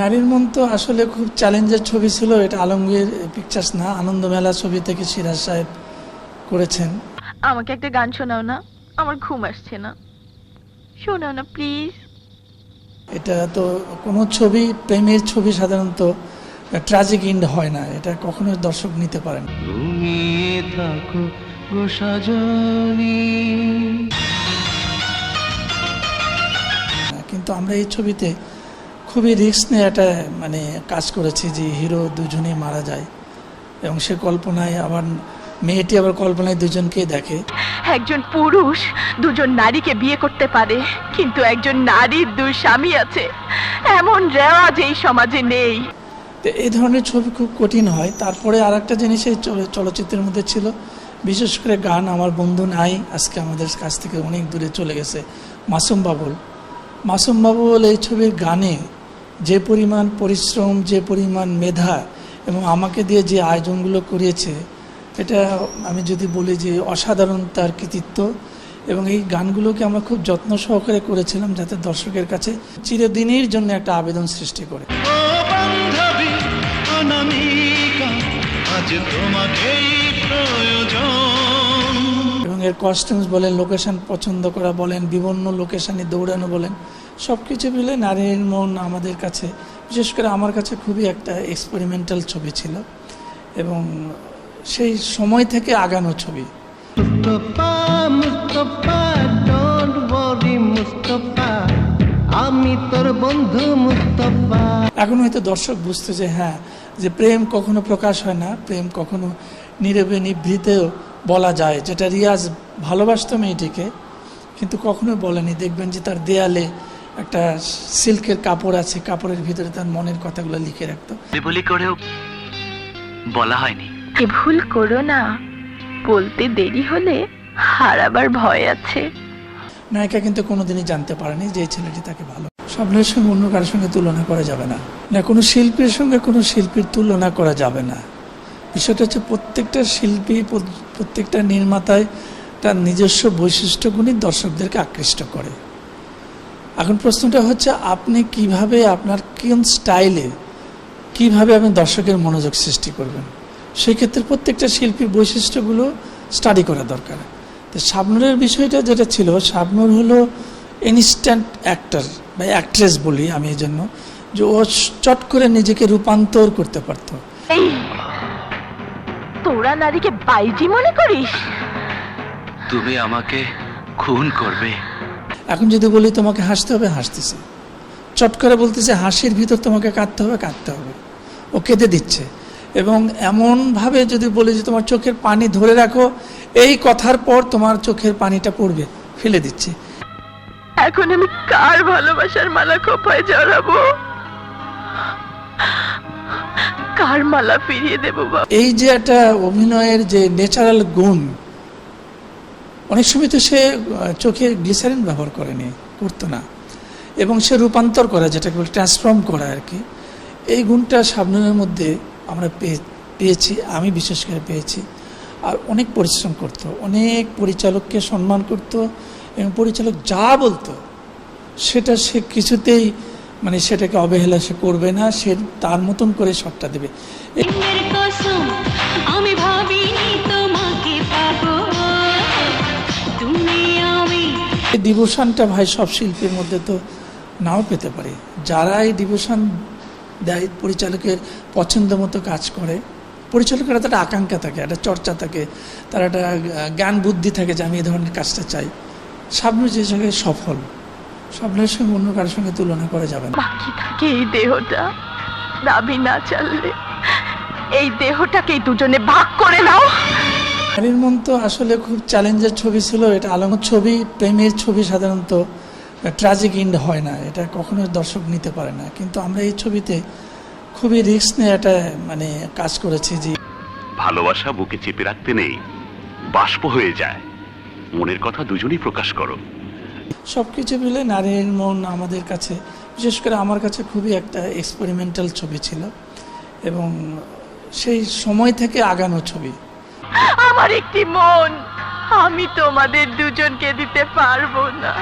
নারীর মন তো আসলে খুব চ্যালেঞ্জের ছবি ছিল এটা আলমগীর পিকচার্স না আনন্দমেলা ছবি থেকে সিরাজ সাহেব করেছেন। আমাকে একটা গান শোনাও না আমার ঘুম আসছে না। শোনাও না প্লিজ এটা তো কোনো ছবি প্রেমের ছবি সাধারণত ট্রাজিক ইন্ড হয় না এটা কখনো দর্শক নিতে পারেন ঘুমিয়ে থাকো গো কিন্তু আমরা এই ছবিতে খুবই রিস্ক নিয়ে একটা মানে কাজ করেছি যে হিরো দুজনেই মারা যায়। এবং সে কল্পনায় আবার মেয়েটি আবার কল্পনায় দুজনকেই দেখে। একজন পুরুষ দুজন নারীকে বিয়ে করতে পারে কিন্তু একজন নারীর দুই স্বামী আছে। এমন রেওয়াজ এই সমাজে নেই। তো এই ধরনের ছবি খুব কঠিন হয়। তারপরে আর একটা জিনিস এই চল- চলচ্চিত্রের মধ্যে ছিল। বিশেষ করে গান আমার বন্ধু নাই আজকে আমাদের কাছ থেকে অনেক দূরে চলে গেছে। মাসুম বাবুল। মাসুম বাবুল এই ছবির গানে যে পরিমাণ পরিশ্রম যে পরিমাণ মেধা এবং আমাকে দিয়ে যে আয়োজনগুলো করিয়েছে এটা আমি যদি বলি যে অসাধারণ তার কৃতিত্ব এবং এই গানগুলোকে আমরা খুব যত্ন সহকারে করেছিলাম যাতে দর্শকের কাছে চিরদিনের জন্য একটা আবেদন সৃষ্টি করে। এবং এর কস্টিউমস বলেন লোকেশন পছন্দ করা বলেন বিভিন্ন লোকেশানে দৌড়ানো বলেন সব কিছু মিলে নারীর মন আমাদের কাছে বিশেষ করে আমার কাছে খুবই একটা এক্সপেরিমেন্টাল ছবি ছিল এবং সেই সময় থেকে আগানো ছবি। আমি তোর বন্ধু মুস্তফা। এখন হয়তো দর্শক বুঝতে যে হ্যাঁ যে প্রেম কখনো প্রকাশ হয় না প্রেম কখনো নীরবে নিভৃতেও বলা যায় যেটা রিয়াজ ভালোবাসত মেয়েটিকে কিন্তু কখনো বলেনি। দেখবেন যে তার দেয়ালে একটা সিল্কের কাপড় আছে কাপড়ের ভিতরে তার মনের কথাগুলো লিখে রাখতো। বলি করেও বলা হয়নি। এ ভুল করো না। বলতে দেরি হলে হারাবার ভয় আছে। নায়িকা কিন্তু কোনোদিনই জানতে পারেনি যে ছেলেটি তাকে ভালো স্বপ্নের সঙ্গে অন্য কারোর সঙ্গে তুলনা করা যাবে না। না কোনো শিল্পীর সঙ্গে কোনো শিল্পীর তুলনা করা যাবে না। বিষয়টা হচ্ছে প্রত্যেকটা শিল্পী প্রত্যেকটা নির্মাতায় তার নিজস্ব বৈশিষ্ট্যগুণই দর্শকদেরকে আকৃষ্ট করে। এখন প্রশ্নটা হচ্ছে আপনি কীভাবে আপনার কোন স্টাইলে কীভাবে আপনি দর্শকের মনোযোগ সৃষ্টি করবেন? সেই ক্ষেত্রে প্রত্যেকটা শিল্পীর বৈশিষ্ট্যগুলো স্টাডি করা দরকার। তো শাবনুরের বিষয়টা যেটা ছিল শাবনুর হলো ইনস্ট্যান্ট অ্যাক্টর বা অ্যাক্ট্রেস বলি আমি এই জন্য যে ও চট করে নিজেকে রূপান্তর করতে পারতো। তোরা নারীকে বাইজি মনে করিস? তুমি আমাকে খুন করবে। এখন যদি বলি তোমাকে হাসতে হবে হাসতেছে। চট করে বলতেছে হাসির ভিতর তোমাকে কাঁদতে হবে কাঁদতে হবে। ও কেঁদে দিচ্ছে। এবং এমনভাবে যদি বলি যে তোমার চোখের পানি ধরে রাখো এই কথার পর তোমার চোখের পানিটা পড়বে ফেলে দিচ্ছে। এখন আমি কার ভালোবাসার মালা খোপায় জড়াবো? কার মালা ফিরিয়ে দেবো এই যে একটা অভিনয়ের যে ন্যাচারাল গুণ অনেক সময় তো সে চোখে গ্লিসারিন ব্যবহার করেনি করতো না। এবং সে রূপান্তর করা, যেটাকে বলে ট্রান্সফর্ম করা আর কি, এই গুণটা সাবনুরের মধ্যে আমরা পেয়ে পেয়েছি, আমি বিশেষ করে পেয়েছি। আর অনেক পরিশ্রম করত, অনেক পরিচালককে সম্মান করত এবং পরিচালক যা বলতো, সেটা সে কিছুতেই মানে সেটাকে অবহেলা সে করবে না, সে তার মতন করে শটটা দেবে। এই ডিভোশনটা ভাই সব শিল্পীর মধ্যে তো নাও পেতে পারে। যারা এই ডিভোশন দেয় পরিচালকের পছন্দ মতো কাজ করে পরিচালকের একটা আকাঙ্ক্ষা থাকে একটা চর্চা থাকে তার একটা জ্ঞান বুদ্ধি থাকে যে আমি এই ধরনের কাজটা চাই। সামনে যে জায়গায় সফল স্বপ্নের সঙ্গে অন্য কারোর সঙ্গে তুলনা করা যাবে না। বাকি থাকে এই দেহটা। নাভি না চাললে এই দেহটাকেই দুজনে ভাগ করে নাও। নারীর মন তো আসলে খুব চ্যালেঞ্জের ছবি ছিল এটা আলমের ছবি প্রেমের ছবি সাধারণত ট্রাজিক ইন্ড হয় না এটা কখনো দর্শক নিতে পারে না। কিন্তু আমরা এই ছবিতে খুবই রিস্ক নিয়ে একটা মানে কাজ করেছি যে ভালোবাসা বুকে চেপে রাখতে নেই বাষ্প হয়ে যায়। মনের কথা দুজনেই প্রকাশ করো। সব কিছু মিলে নারীর মন আমাদের কাছে বিশেষ করে আমার কাছে খুবই একটা এক্সপেরিমেন্টাল ছবি ছিল এবং সেই সময় থেকে আগানো ছবি। আমার একটি মন আমি তোমাদের দুজনকে দিতে পারব না।